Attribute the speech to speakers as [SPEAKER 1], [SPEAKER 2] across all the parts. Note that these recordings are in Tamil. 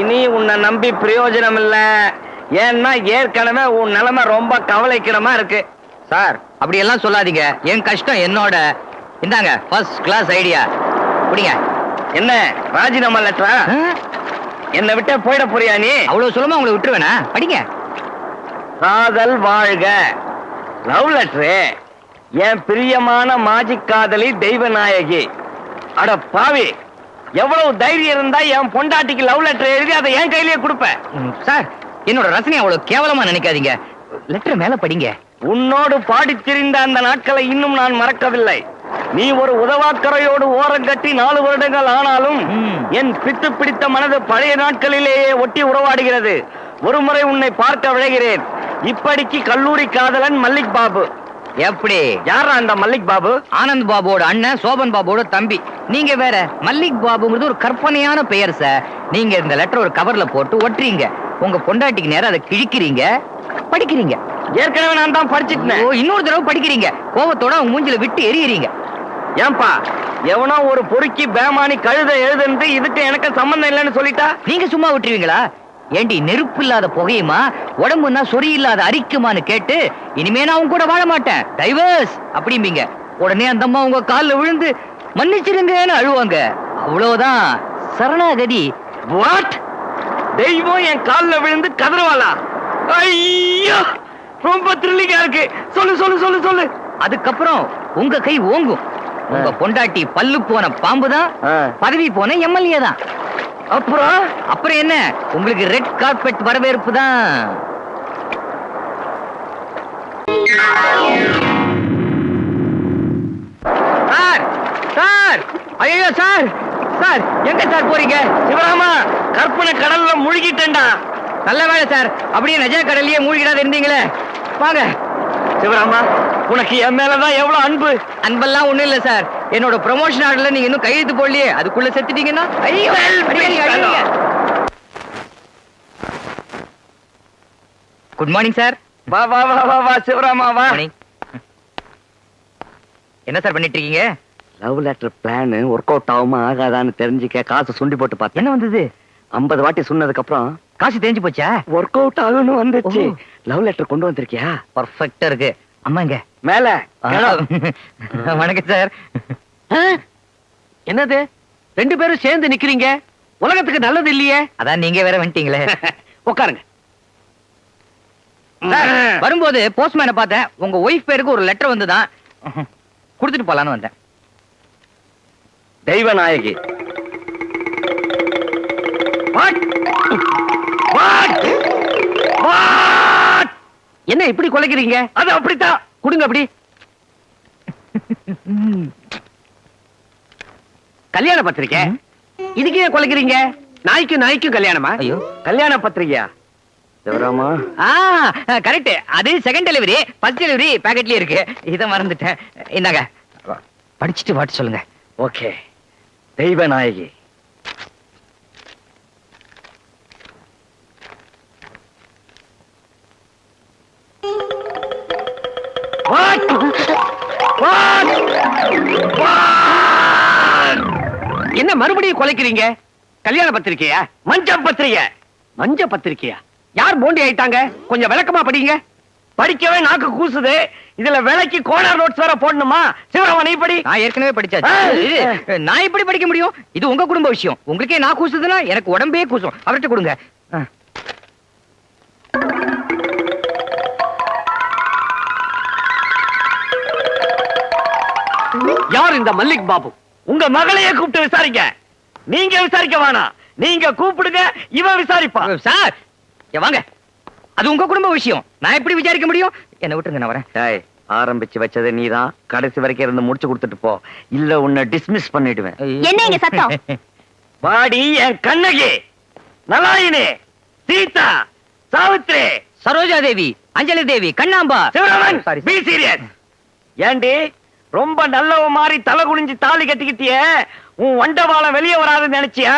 [SPEAKER 1] இனி உன்னை நம்பி பிரயோஜனம் இல்ல ஏன்னா ஏற்கனவே உன் நிலைமை ரொம்ப கவலைக்கிடமா இருக்கு.
[SPEAKER 2] சார் அப்படி எல்லாம் சொல்லாதீங்க. என் கஷ்டம் என்னோட. இந்தாங்க ஃபர்ஸ்ட் கிளாஸ் ஐடியா குடிங்க.
[SPEAKER 1] என்ன ராஜினாமா லெட்டரா? என்னை விட்டே போயிட போறியா நீ?
[SPEAKER 2] அவ்வளவு சுலமா உங்களை விட்டுருவேனா? படிங்க.
[SPEAKER 1] காதல் வாழ்க. லவ் லெட்டரு என் பிரியமான மாஜிக் காதலி தெய்வநாயகி. அட பாவி. எவ்வளவு தைரியம் இருந்தா என் பொண்டாட்டிக்கு லவ் லெட்டர் எழுதி அதை என் கையிலேயே கொடுப்பேன்
[SPEAKER 2] சார் என்னோட ரசனை அவ்வளவு கேவலமா நினைக்காதீங்க. லெட்டர் மேல படிங்க.
[SPEAKER 1] உன்னோடு பாடித் திரிந்த அந்த நாட்களை இன்னும் நான் மறக்கவில்லை. நீ ஒரு உதவாக்கரையோடு ஓரங்கட்டி நாலு வருடங்கள் ஆனாலும். என் பித்து பிடித்த மனது பழைய நாட்களிலேயே ஒட்டி உறவாடுகிறது. ஒருமுறை உன்னை பார்க்க விழைகிறேன். இப்படிக்கு கல்லூரி காதலன் மல்லிக் பாபு.
[SPEAKER 2] எப்படி?
[SPEAKER 1] யாரா அந்த மல்லிக் பாபு?
[SPEAKER 2] ஆனந்த் பாபுவோட அண்ணன் சோபன் பாபுவோட தம்பி. நீங்க வேற மல்லிக் பாபுங்கிறது ஒரு கற்பனையான பெயர் சார். நீங்க இந்த லெட்டர் ஒரு கவர்ல போட்டு ஒட்டுறீங்க. உங்க பொண்டாட்டிக்கு நேரம் அதை கிழிக்கிறீங்க. படிக்கிறீங்க.
[SPEAKER 1] ஏற்கனவே நான் தான் படிச்சுட்டேன்
[SPEAKER 2] ஓ இன்னொரு தடவை படிக்கிறீங்க. கோபத்தோட அவங்க மூஞ்சில விட்டு எரியறீங்க
[SPEAKER 1] ஏன்பா எவனோ ஒரு பொறுக்கி பேமானி கழுத எழுதுன்னு இதுக்கு எனக்கு சம்பந்தம் இல்லைன்னு சொல்லிட்டா?
[SPEAKER 2] நீங்க சும்மா விட்டுருவீங்களா? ஏண்டி நெருப்பு இல்லாத புகையுமா? உடம்புனா சொறி இல்லாத அரிக்குமான்னு கேட்டு இனிமே நான் உங்க கூட வாழ மாட்டேன். டைவர்ஸ் அப்படிம்பீங்க. உடனே அந்த அம்மா உங்க கால்ல விழுந்து மன்னிச்சிருங்கன்னு அழுவாங்க. அவ்வளவுதான். சரணாகதி.
[SPEAKER 1] வாட் தெய்வம் என் கால்ல விழுந்து கதறுவாளா? ஐயோ! ரொம்ப த்ரில்லிங்கா இருக்கு. சொல்லு சொல்லு சொல்லு சொல்லு.
[SPEAKER 2] அதுக்கப்புறம் உங்க கை ஓங்கும். உங்க பொண்டாட்டி பல்லு போன பாம்பு தான் பதவி போன எம்எல்ஏ தான்
[SPEAKER 1] அப்புறம்?
[SPEAKER 2] அப்புறம் என்ன? உங்களுக்கு ரெட் கார்பெட் வரவேற்பு தான். சார் சார் ஐயோ சார் சார் எங்க சார் போறீங்க?
[SPEAKER 1] சிவராமா கற்பனை கடல்ல முழுகிட்டேன்டா.
[SPEAKER 2] நல்ல வேலை சார் அப்படியே நஜா கடல்லையே மூழ்கிடாத இருந்தீங்களே. வாங்க.
[SPEAKER 1] சிவராமா உனக்கு என் மேலதான் எவ்வளவு அன்பு?
[SPEAKER 2] அன்பெல்லாம் ஒண்ணும் இல்ல சார். என்னோட ப்ரொமோஷன் ஆர்டர்ல நீங்க இன்னும் கையெழுத்து போடலையே அதுக்குள்ள செத்துட்டீங்கன்னா ஐயோ. குட் மார்னிங் சார்
[SPEAKER 1] வா வா வா வா வா சிவராமா வா.
[SPEAKER 2] என்ன சார் பண்ணிட்டு இருக்கீங்க
[SPEAKER 1] love letter plan work out ஆகுமா ஆகாதான்னு தெரிஞ்சுக்க காசு சுண்டி போட்டு பார்த்தேன்.
[SPEAKER 2] என்ன வந்தது?
[SPEAKER 1] ஐம்பது வாட்டி சொன்னதுக்கு அப்புறம்
[SPEAKER 2] காசு தெரிஞ்சு போச்சா?
[SPEAKER 1] ஒர்க் அவுட் ஆகும்னு வந்துச்சு. லவ் லெட்டர் கொண்டு வந்திருக்கியா?
[SPEAKER 2] பர்ஃபெக்ட்டா இருக்கு. அம்மா இங்க.
[SPEAKER 1] மேல.
[SPEAKER 2] வணக்கம் சார்.
[SPEAKER 1] என்னது? ரெண்டு பேரும் சேர்ந்து நிக்கிறீங்க? உலகத்துக்கு நல்லது இல்லையே?
[SPEAKER 2] அதான் நீங்க வேற வந்துட்டீங்களே.
[SPEAKER 1] உட்காருங்க.
[SPEAKER 2] வரும்போது போஸ்ட்மேனை பார்த்தேன். உங்க ஒய்ஃப் பேருக்கு ஒரு லெட்டர் வந்துதான். கொடுத்துட்டு போலான்னு வந்தேன்.
[SPEAKER 1] தெய்வநாயகி. What? What? What?
[SPEAKER 3] என்ன இப்படி குலைக்கிறீங்க?
[SPEAKER 1] அது அப்படித்தான்.
[SPEAKER 3] கொடுங்க அப்படி. கல்யாண பத்திரிக்கை. இதுக்கு ஏன் குலைக்கிறீங்க? நாய்க்கும் நாய்க்கும் கல்யாணமா?
[SPEAKER 2] ஐயோ.
[SPEAKER 1] கல்யாண பத்திரிகையா சிவராமா.
[SPEAKER 2] கரெக்ட் அது செகண்ட் டெலிவரி ஃபர்ஸ்ட் டெலிவரி பேக்கெட்லயே இருக்கு. இத மறந்துட்டேன். இந்தாங்க. படிச்சுட்டு வாட்டு சொல்லுங்க.
[SPEAKER 1] ஓகே. தெய்வநாயகி.
[SPEAKER 3] என்ன மறுபடியும் குலைக்கிறீங்க? கல்யாண பத்திரிக்கையா?
[SPEAKER 1] மஞ்ச பத்திரிகை
[SPEAKER 3] மஞ்ச பத்திரிக்கையா? யார் போண்டி ஆயிட்டாங்க? கொஞ்சம் விளக்கமா படிங்க.
[SPEAKER 1] படிக்கவே நாக்கு கூசுது. இதுல விலைக்கு கோனார் நோட்ஸ் வேற போடணுமா? சிவராமா நீ படி.
[SPEAKER 2] நான் ஏற்கனவே படிச்சாச்சு. நான் எப்படி படிக்க முடியும்? இது உங்க குடும்ப விஷயம். உங்களுக்கே நான் கூசுதுன்னா எனக்கு உடம்பே கூசும். அவர்கிட்ட கொடுங்க.
[SPEAKER 1] யார் இந்த மல்லிக் பாபு? உங்க மகளையே கூப்பிட்டு விசாரிக்க. நீங்க விசாரிக்க வேணாம் நீங்க கூப்பிடுங்க இவன் விசாரிப்பான்
[SPEAKER 2] சார். வாங்க. அது உங்க குடும்ப விஷயம். நான் எப்படி விசாரிக்க முடியும்? என்ன விட்டுருங்க நான் வரேன்.
[SPEAKER 1] டேய் ஆரம்பிச்சு வச்சது நீதான். கடைசி வரைக்கும் இருந்து முடிச்சு கொடுத்துட்டு போ. இல்ல உன்னை டிஸ்மிஸ் பண்ணிடுவேன்.
[SPEAKER 4] என்ன சத்தம்?
[SPEAKER 1] வாடி என் Kannagi. Nalayini. Sita. Savithri.
[SPEAKER 2] Saroja Devi Anjali Devi Kannamba.
[SPEAKER 1] Sivaraman.
[SPEAKER 2] Sorry
[SPEAKER 1] be serious ஏண்டி ரொம்ப நல்லவ மாதிரி தலை குனிஞ்சு தாலி கட்டிக்கிட்டியே. உன் வண்டவாளம் வெளியே வராதுன்னு நினைச்சியா?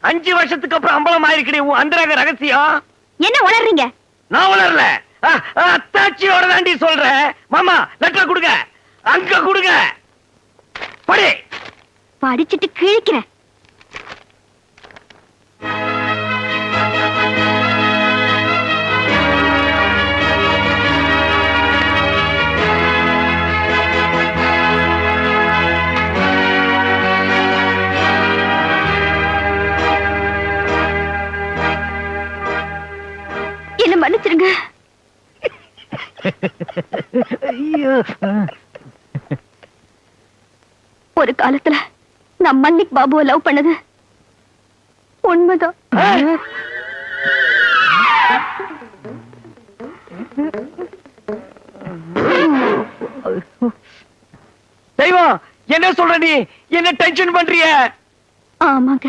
[SPEAKER 1] அஞ்சு வருஷத்துக்கு அப்புறம் அம்பலம் ஆயிருக்கடி உன் அந்தரக ரகசியம்.
[SPEAKER 4] என்ன உளறீங்க?
[SPEAKER 1] நான் ஆ, அத்தாச்சியோட தாண்டி சொல்றேன். மாமா லெட்டர் கொடுங்க. அங்க கொடுங்க. படி.
[SPEAKER 4] படிச்சிட்டு கிழிக்கிறேன். காலத்துல நான் மன்னிக் பாபுவை லவ் பண்ணது உண்மைதான்.
[SPEAKER 1] தெய்வம் என்ன சொல்ற நீ? என்ன டென்ஷன் பண்றிய?
[SPEAKER 4] ஆமாங்க.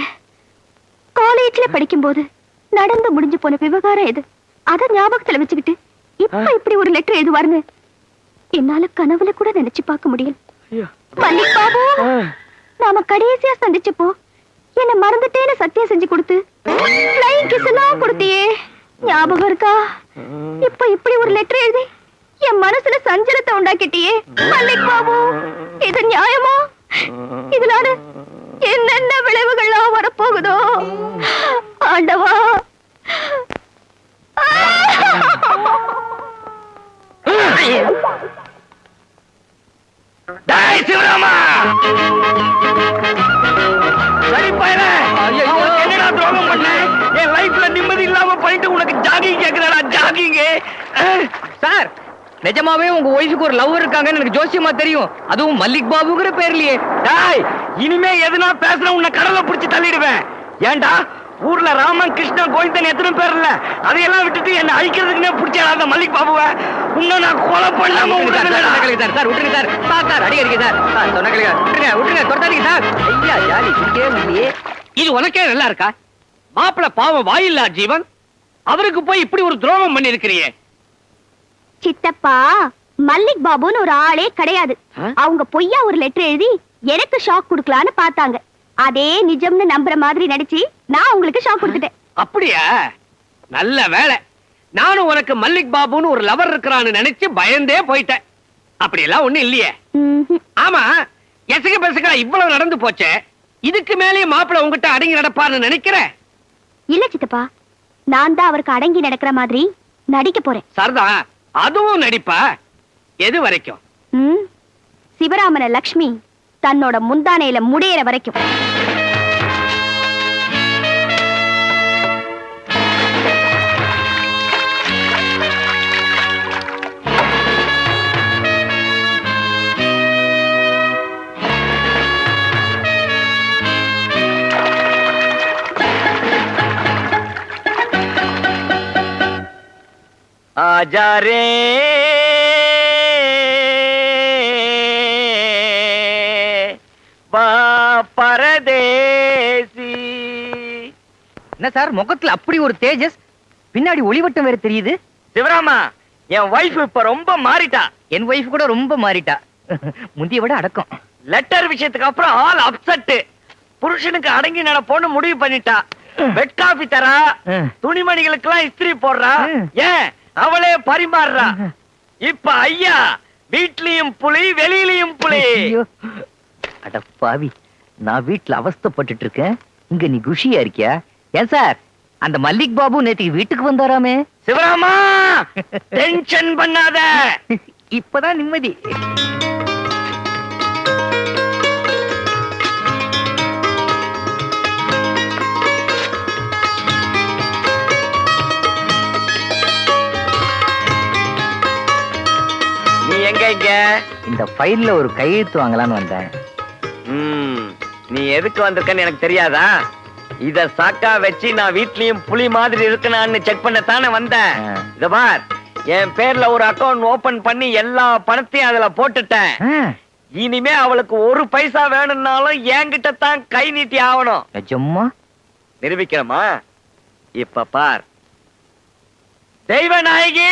[SPEAKER 4] காலேஜ்ல படிக்கும்போது நடந்து முடிஞ்சு போன விவகாரம் இது அத ஞாபகத்துல வச்சுக்கிட்டு இப்ப இப்படி ஒரு லெட்டர் எழுதுவாருன்னு என்னால கனவுல கூட நினைச்சு பார்க்க முடியல. மல்லிக் பாபு! நாம கடைசியா சந்திச்சப்போ என்ன மறந்துட்டேன்னு சத்தியம் செஞ்சு கொடுத்து flying கிஸ் எல்லாம் கொடுத்தியே. ஞாபகம் இருக்கா? இப்ப இப்படி ஒரு லெட்டர் எழுதி என் மனசுல சஞ்சலத்தை உண்டாக்கிட்டியே. மல்லிக் பாபு இது நியாயமா? இதனால என்னென்ன விளைவுகள்லாம் வரப்போகுதோ? ஆண்டவா
[SPEAKER 1] ஜாகிங்
[SPEAKER 2] சார் நிஜமாவே உங்க ஒய்ஃபுக்கு ஒரு லவ் இருக்காங்கன்னு எனக்கு ஜோசியமா தெரியும். அதுவும் மல்லிக் பாபுங்கிற பேர்லயே.
[SPEAKER 1] டேய் இனிமே எதுனா பேசுன உன்னை கடலை புடிச்சு தள்ளிடுவேன். ஏன்டா ஊர்ல ராமன் கிருஷ்ணன் கோவிந்தன் எத்தனை பேர் இல்ல? அதையெல்லாம் விட்டுட்டு என்ன அழிக்கிறதுக்குன்னே பிடிச்சா அந்த மல்லிக் பாபுவ. உன்னை நான் கொலை பண்ணாம விடுறதில்லடா.
[SPEAKER 2] சார் விட்டுருங்க சார். சார் சார் அடி அடிக்க சார் சார் சொன்ன கேளுங்க விட்டுருங்க விட்டுருங்க தொட்டாதீங்க சார். ஐயா ஜாலி முடியே.
[SPEAKER 3] இது உனக்கே நல்லா இருக்கா? மாப்பிள பாவம் வாயில்லா ஜீவன்? அவருக்கு போய் இப்படி ஒரு துரோகம் பண்ணி இருக்கிறியே
[SPEAKER 4] சித்தப்பா மல்லிக் பாபுன்னு ஒரு ஆளே கிடையாது? அவங்க பொய்யா ஒரு லெட்டர் எழுதி எனக்கு ஷாக் கொடுக்கலான்னு பார்த்தாங்க. அதே நிஜம்னு நம்புற மாதிரி நடிச்சு நான் உங்களுக்கு ஷாக் கொடுத்துட்டேன்.
[SPEAKER 3] அப்படியா? நல்ல வேலை நானும் உனக்கு மல்லிக் பாபுன்னு ஒரு லவர் இருக்கிறான்னு நினைச்சு பயந்தே போயிட்டேன். அப்படியெல்லாம் ஒண்ணும் இல்லையே. ஆமா எசக பெசக இவ்வளவு நடந்து போச்சே. இதுக்கு மேலேயே மாப்பிள உங்ககிட்ட அடங்கி நடப்பான்னு நினைக்கிறேன்
[SPEAKER 4] இல்ல சித்தப்பா நான் தான் அவருக்கு அடங்கி நடக்கிற மாதிரி நடிக்க போறேன்.
[SPEAKER 3] சரதா அதுவும் நடிப்பா? எது வரைக்கும்?
[SPEAKER 4] சிவராமன லக்ஷ்மி தன்னோட முந்தானையில முடியற வரைக்கும்.
[SPEAKER 1] ராஜா ரே பரதேசி.
[SPEAKER 2] என்ன சார் முகத்துல அப்படி ஒரு தேஜஸ்? பின்னாடி ஒளிவட்டம் வேற தெரியுது.
[SPEAKER 1] சிவராமா என் வைஃப் இப்ப ரொம்ப மாறிட்டா.
[SPEAKER 2] என் வைஃப் கூட ரொம்ப மாறிட்டா. முந்திய விட அடக்கம்.
[SPEAKER 1] லெட்டர் விஷயத்துக்கு அப்புறம் ஆல் அப்செட் புருஷனுக்கு அடங்கி நடப்போன்னு முடிவு பண்ணிட்டா. பெட் காபி தரா. துணிமணிகளுக்கு எல்லாம் இஸ்திரி போடுறா. ஏன்? அவளே பரிமாறுறா. இப்ப ஐயா வீட்லயும் புலி வெளியிலயும் புலி.
[SPEAKER 2] அட பாவி நான் வீட்ல அவஸ்தைப்பட்டுட்டு இருக்கேன் இங்க நீ குஷியா இருக்கியா? ஏன் சார்? அந்த மல்லிக் பாபு நேத்துக்கு வீட்டுக்கு வந்தாராமே.
[SPEAKER 1] சிவராமா டென்ஷன் பண்ணாத.
[SPEAKER 2] இப்பதான் நிம்மதி.
[SPEAKER 1] எங்க இங்க
[SPEAKER 2] இந்த ஃபைல்ல ஒரு கையெழுத்து வாங்கலாம்னு வந்தேன்.
[SPEAKER 1] ம், நீ எதுக்கு வந்திருக்கன்னு எனக்கு தெரியாதா? இத சாக்கா வச்சு நான் வீட்லயும் புலி மாதிரி இருக்கனான்னு செக் பண்ணத்தானே வந்தேன்.
[SPEAKER 2] ஆ.
[SPEAKER 1] இத பார் என் பேர்ல ஒரு அக்கவுண்ட் ஓபன் பண்ணி எல்லா பணத்தையும் அதுல போட்டுட்டேன்.
[SPEAKER 2] ஆ,
[SPEAKER 1] இனிமே அவளுக்கு ஒரு பைசா வேணும்னாலும் என்கிட்ட தான் கை நீட்டி ஆகணும்.
[SPEAKER 2] நிஜமா
[SPEAKER 1] நிரூபிக்கிறமா இப்ப பார். தெய்வ நாயகி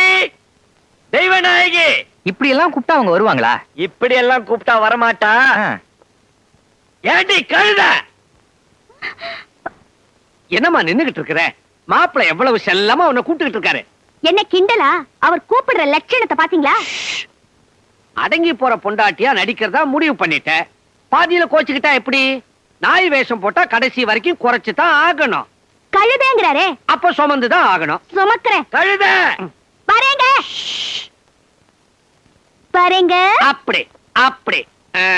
[SPEAKER 1] தெய்வ நாயகி
[SPEAKER 2] இப்படி எல்லாம் கூப்பிட்டா அவங்க வருவாங்களா?
[SPEAKER 1] இப்படி எல்லாம் கூப்பிட்டா வரமாட்டா.
[SPEAKER 2] ஆ.
[SPEAKER 1] ஏண்டி கழுத?
[SPEAKER 3] என்னம்மா நின்னுகிட்டு இருக்கிற? மாப்பிள எவ்வளவு செல்லமா உன்னை கூப்பிட்டுக்கிட்டு இருக்காரு.
[SPEAKER 4] என்ன கிண்டலா? அவர் கூப்பிடுற லட்சணத்தை பாத்தீங்களா?
[SPEAKER 3] அடங்கி போற பொண்டாட்டியா நடிக்கிறதா முடிவு பண்ணிட்டேன் பாதியில கோச்சுக்கிட்டா எப்படி? நாய் வேஷம் போட்டா கடைசி வரைக்கும் குறைச்சு தான் ஆகணும்.
[SPEAKER 4] கழுதேங்கிறாரே.
[SPEAKER 3] அப்ப சுமந்து தான் ஆகணும்.
[SPEAKER 4] சுமக்கிறேன்.
[SPEAKER 1] கழுத!
[SPEAKER 4] வரேங்க. வரேங்க
[SPEAKER 3] அப்படி அப்படி. ஆ.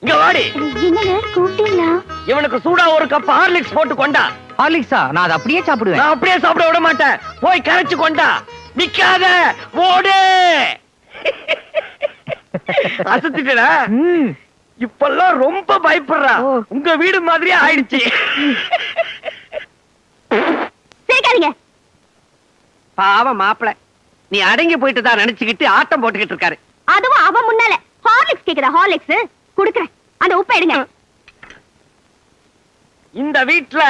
[SPEAKER 1] இங்க வாடி.
[SPEAKER 4] என்னங்க கூப்பிட்டீங்களா?
[SPEAKER 1] இவனுக்கு சூடா ஒரு கப் ஹார்லிக்ஸ் போட்டு கொண்டா.
[SPEAKER 2] ஹார்லிக்ஸா? நான் அதை அப்படியே சாப்பிடுவேன்.
[SPEAKER 1] நான் அப்படியே சாப்பிட விட மாட்டேன். போய் கரைச்சு கொண்டா. நிக்காத ஓடு. அசத்திட்டா. இப்பெல்லாம் ரொம்ப பயப்படுறா. உங்க வீடு மாதிரியே ஆயிடுச்சு.
[SPEAKER 3] பாவம் மாப்பிள. நீ அடங்கி போயிட்டு தான் நினைச்சுக்கிட்டு ஆட்டம் போட்டுக்கிட்டு இருக்காரு.
[SPEAKER 4] அதுவும் அவன் முன்னால. ஹார்லிக்ஸ் கேக்குதா ஹார்லிக்ஸ் குடுக்குறேன். அந்த உப்பை எடுங்க.
[SPEAKER 1] இந்த வீட்ல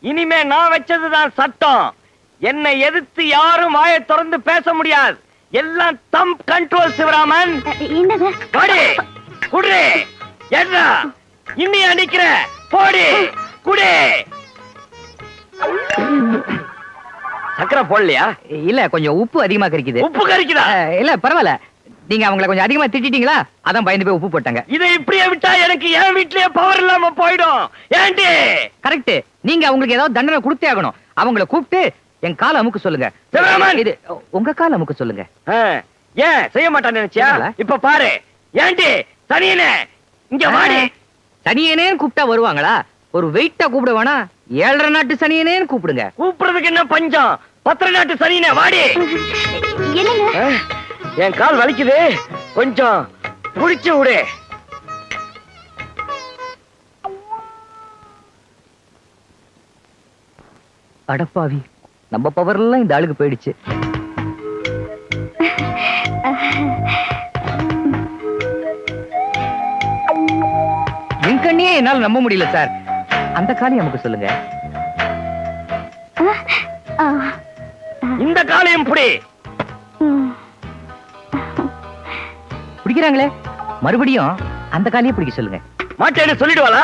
[SPEAKER 1] இனிமே நான் வச்சதுதான் சட்டம். என்னை எதிர்த்து யாரும் வாயை திறந்து பேச முடியாது. எல்லாம் தம் கண்ட்ரோல் சிவராமன். வாடி குடு. என்ன? இன்னி அடிக்கிற போடி குடி. சக்கரை போடலையா?
[SPEAKER 2] இல்ல கொஞ்சம் உப்பு அதிகமா கறிக்குது
[SPEAKER 1] உப்பு கறிக்குதா
[SPEAKER 2] அஹ், இல்ல பரவாயில்ல. நீங்க அவங்கள கொஞ்சம் அதிகமா திட்டிட்டீங்களா? அதான் பயந்து போய் உப்பு போட்டாங்க.
[SPEAKER 1] இதை இப்படியே விட்டா எனக்கு என் வீட்லயே பவர் இல்லாம போயிடும். ஏண்டி
[SPEAKER 2] கரெக்ட் நீங்க அவங்களுக்கு ஏதாவது தண்டனை கொடுத்தே ஆகணும். அவங்கள கூப்பிட்டு என் கால அமுக்க சொல்லுங்க! இது உங்க கால அமுக்க சொல்லுங்க.
[SPEAKER 1] ஏன் செய்ய மாட்டான்னு நினைச்சியா? இப்ப பாரு. ஏண்டி சனியனே இங்க வாடி.
[SPEAKER 2] சனியனேன்னு கூப்பிட்டா வருவாங்களா? ஒரு வெயிட்டா கூப்பிட வேணா. ஏழரை நாட்டு சனியனேன்னு கூப்பிடுங்க.
[SPEAKER 1] கூப்பிடுறதுக்கு என்ன பஞ்சம்? பத்திர நாட்டு சனியனே வாடி என் கால் வலிக்குது. கொஞ்சம் புடிச்சு விடு.
[SPEAKER 2] அடப்பாவி நம்ம பவர் எல்லாம் இந்த ஆளுக்கு போயிடுச்சு. என் கண்ணியே என்னால நம்ப முடியல சார். அந்த காலி நமக்கு சொல்லுங்க.
[SPEAKER 4] ஆ,
[SPEAKER 1] இந்த காலையும் புடி.
[SPEAKER 2] பிடிக்கிறாங்களே? மறுபடியும் அந்த காலியே பிடிக்க சொல்லுங்க.
[SPEAKER 1] மாட்டேன்னு சொல்லிடுவாளா?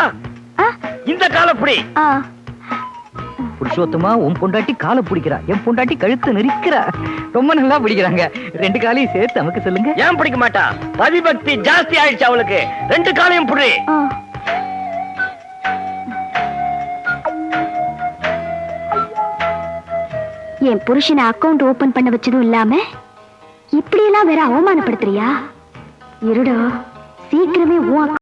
[SPEAKER 1] இந்த காலை புடி.
[SPEAKER 2] புருஷோத்தமா உன் பொண்டாட்டி காலை பிடிக்கிறா. என் பொண்டாட்டி கழுத்து நெரிக்கிறா. ரொம்ப நல்லா பிடிக்கிறாங்க. ரெண்டு காலையும் சேர்த்து நமக்கு சொல்லுங்க.
[SPEAKER 1] ஏன் பிடிக்க மாட்டா? பதிபக்தி ஜாஸ்தி ஆயிடுச்சு அவளுக்கு. ரெண்டு காலையும் புடி.
[SPEAKER 4] என் புருஷனை அக்கவுண்ட் ஓபன் பண்ண வச்சதும் இல்லாம இப்படி எல்லாம் வேற அவமானப்படுத்துறியா? இருடா சீக்கிரமே உன்